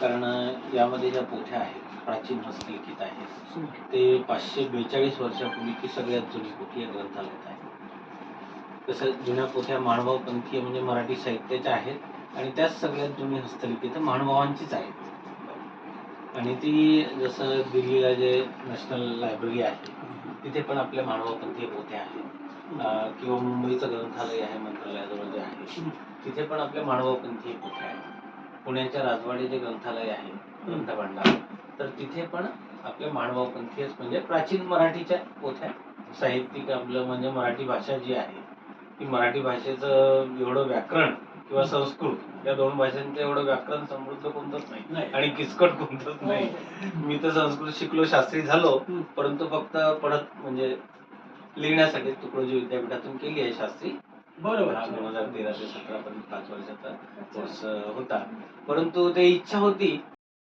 कारण यामध्ये ज्या पोथ्या आहेत प्राचीन हस्तलिखित आहेत ते पाचशे बेचाळीस वर्षापूर्वी ती सगळ्यात जुनी पोथी या ग्रंथालयात आहे तसं जुन्या पोथ्या माणभावपंथीय म्हणजे मराठी साहित्याच्या आहेत आणि त्याच सगळ्यात जुनी हस्तलिखित महानुभावांचीच आहेत. आणि ती जसं दिल्लीला जे नॅशनल लायब्ररी आहे तिथे पण आपल्या मानवपंथीय पोथ्या आहेत. किंवा मुंबईचं ग्रंथालय आहे मंत्रालयाजवळ जे आहे तिथे पण आपल्या मानवपंथीय पोथ्या आहेत. पुण्याच्या राजवाडी जे ग्रंथालय आहे ग्रंथभांडार तर तिथे पण आपल्या मानवपंथीय म्हणजे प्राचीन मराठीच्या पोथ्या साहित्यिक आपलं म्हणजे मराठी भाषा जी आहे की मराठी भाषेचं एवढं व्याकरण किंवा संस्कृत या दोन भाषांचं एवढं व्याकरण समृद्ध कोणतंच नाही. नाही. आणि किचकट कोणतंच नाही. मी तर संस्कृत शिकलो शास्त्री झालो परंतु फक्त पढत म्हणजे लिहिण्यासाठी तुकडोजी विद्यापीठातून केली आहे शास्त्री. बरोबर. दोन हजार तेरा ते सतरा पर्यंत पाच वर्षाचा. होता. परंतु ते इच्छा होती.